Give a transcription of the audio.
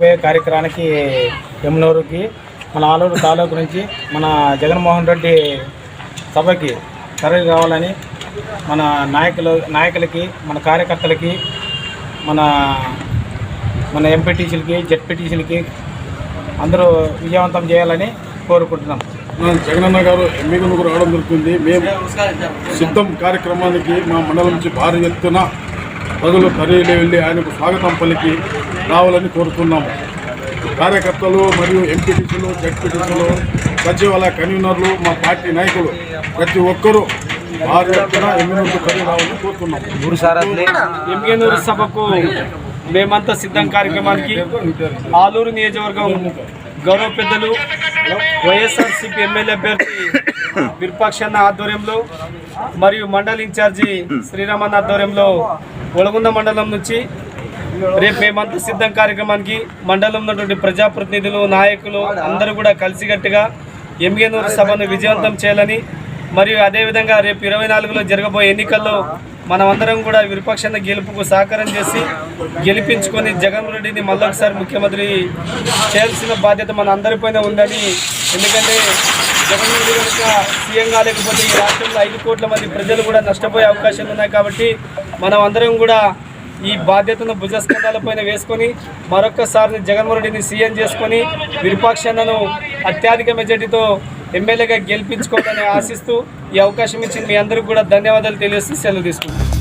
కార్యక్రమానికి యమునూరుకి మన ఆలూరు తాలూకు నుంచి మన జగన్మోహన్ రెడ్డి సభకి తరలి రావాలని మన నాయకులు నాయకులకి మన కార్యకర్తలకి మన మన ఎంపీటీసీలకి జెడ్పీటీసీలకి అందరూ విజయవంతం చేయాలని కోరుకుంటున్నాం. మన జగనన్న గారు ఎమ్మిగనూరు రావడం జరుగుతుంది. మేము సిద్ధం కార్యక్రమానికి మా మండలం నుంచి భారీ ఎత్తున ప్రజలు తరలి వెళ్ళి ఆయనకు స్వాగతం పలికి రావాలని కోరుతున్నాము. కార్యకర్తలు మరియు ఎంపీటీసీలు జడ్పీటీసీలు సచివాలయ కన్వీనర్లు మా పార్టీ నాయకులు ప్రతి ఒక్కరూ భారీ ఎత్తున ఎమ్మిగనూరు తరలి రావాలని కోరుతున్నాము. సభకు మేమంతా సిద్ధం కార్యక్రమానికి ఆలూరు నియోజకవర్గం గౌరవ పెద్దలు వైఎస్ఆర్సీపీ ఎమ్మెల్యే అభ్యర్థి విరూపాక్షన్న ఆధ్వర్యంలో మరియు మండల ఇన్ఛార్జి శ్రీరామన్ ఆధ్వర్యంలో ఒలగుంద మండలం నుంచి రేపు మేమంతా సిద్ధం కార్యక్రమానికి మండలంలో ఉన్నటువంటి ప్రజాప్రతినిధులు నాయకులు అందరూ కూడా కలిసికట్టుగా ఎంగేనూరు సభను విజయవంతం చేయాలని మరియు అదేవిధంగా రేపు ఇరవై నాలుగులో జరగబోయే ఎన్నికల్లో మనమందరం కూడా విరూపాక్షణ గెలుపుకు సహకారం చేసి గెలిపించుకొని జగన్ రెడ్డిని మళ్ళొకసారి ముఖ్యమంత్రి చేయాల్సిన బాధ్యత మన అందరిపైన ఉందని ఎందుకంటే జగన్ రెడ్డి కనుక సీఎం కాలేకపోతే ఈ రాష్ట్రంలో ఐదు కోట్ల మంది ప్రజలు కూడా నష్టపోయే అవకాశాలు ఉన్నాయి కాబట్టి మనం అందరం కూడా ఈ బాధ్యతను భుజస్కంధాలపైన వేసుకొని మరొక్కసారి జగన్మోహన్ రెడ్డిని సీఎం చేసుకొని విరుపాక్షన్నను అత్యధిక మెజార్టీతో ఎమ్మెల్యేగా గెలిపించుకోవాలని ఆశిస్తూ ఈ అవకాశం ఇచ్చిన మీ అందరికీ కూడా ధన్యవాదాలు తెలియజేస్తూ సెలవు తీసుకుంటాను